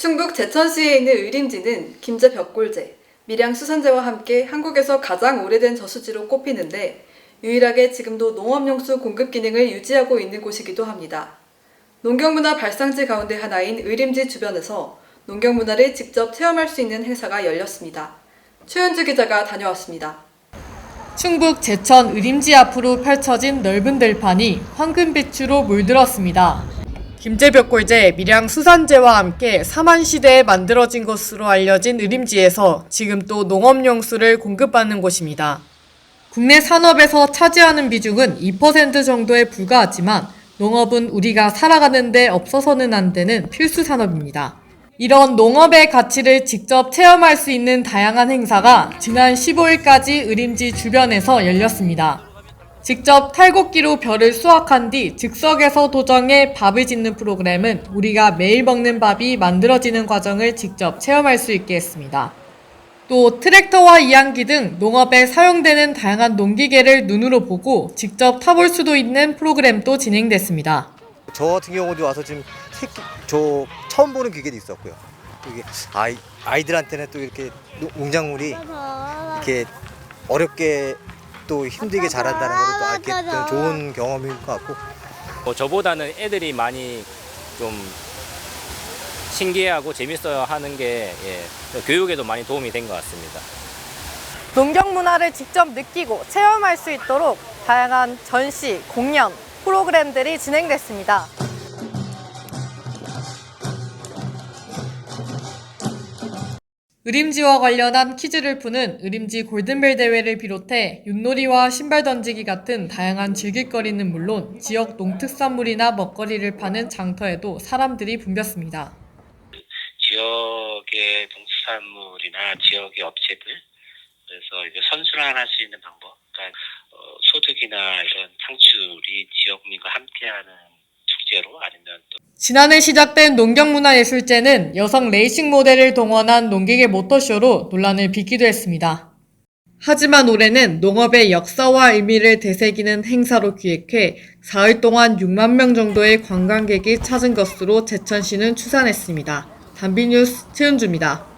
충북 제천시에 있는 의림지는 김제 벽골제, 밀양 수산제와 함께 한국에서 가장 오래된 저수지로 꼽히는데 유일하게 지금도 농업용수 공급 기능을 유지하고 있는 곳이기도 합니다. 농경문화 발상지 가운데 하나인 의림지 주변에서 농경문화를 직접 체험할 수 있는 행사가 열렸습니다. 최은주 기자가 다녀왔습니다. 충북 제천 의림지 앞으로 펼쳐진 넓은 들판이 황금빛으로 물들었습니다. 김제벽 골제, 밀양 수산제와 함께 사만시대에 만들어진 것으로 알려진 의림지에서 지금 또 농업용수를 공급받는 곳입니다. 국내 산업에서 차지하는 비중은 2% 정도에 불과하지만 농업은 우리가 살아가는 데 없어서는 안 되는 필수 산업입니다. 이런 농업의 가치를 직접 체험할 수 있는 다양한 행사가 지난 15일까지 의림지 주변에서 열렸습니다. 직접 탈곡기로 벼를 수확한 뒤 즉석에서 도정해 밥을 짓는 프로그램은 우리가 매일 먹는 밥이 만들어지는 과정을 직접 체험할 수 있게 했습니다. 또 트랙터와 이양기 등 농업에 사용되는 다양한 농기계를 눈으로 보고 직접 타볼 수도 있는 프로그램도 진행됐습니다. 저 같은 경우도 와서 지금 새끼 저 처음 보는 기계도 있었고요. 이게 아이 아이들한테는 또 이렇게 농- 농작물이 이렇게 어렵게 또 힘들게 자란다는 것을 또 알게 된 좋은 경험인 것 같고 뭐 저보다는 애들이 많이 좀 신기해하고 재밌어 하는 게 예, 교육에도 많이 도움이 된 것 같습니다. 농경 문화를 직접 느끼고 체험할 수 있도록 다양한 전시, 공연, 프로그램들이 진행됐습니다. 의림지와 관련한 퀴즈를 푸는 의림지 골든벨 대회를 비롯해 윷놀이와 신발 던지기 같은 다양한 즐길거리는 물론 지역 농특산물이나 먹거리를 파는 장터에도 사람들이 붐볐습니다. 지역의 농수산물이나 지역의 업체들 그래서 이제 선순환할 수 있는 방법, 그러니까 어, 소득이나 이런 창출이 지역민과 함께하는 축제로 아니면 또 지난해 시작된 농경문화예술제는 여성 레이싱 모델을 동원한 농기계 모터쇼로 논란을 빚기도 했습니다. 하지만 올해는 농업의 역사와 의미를 되새기는 행사로 기획해 사흘 동안 6만 명 정도의 관광객이 찾은 것으로 제천시는 추산했습니다. 단비뉴스 최은주입니다.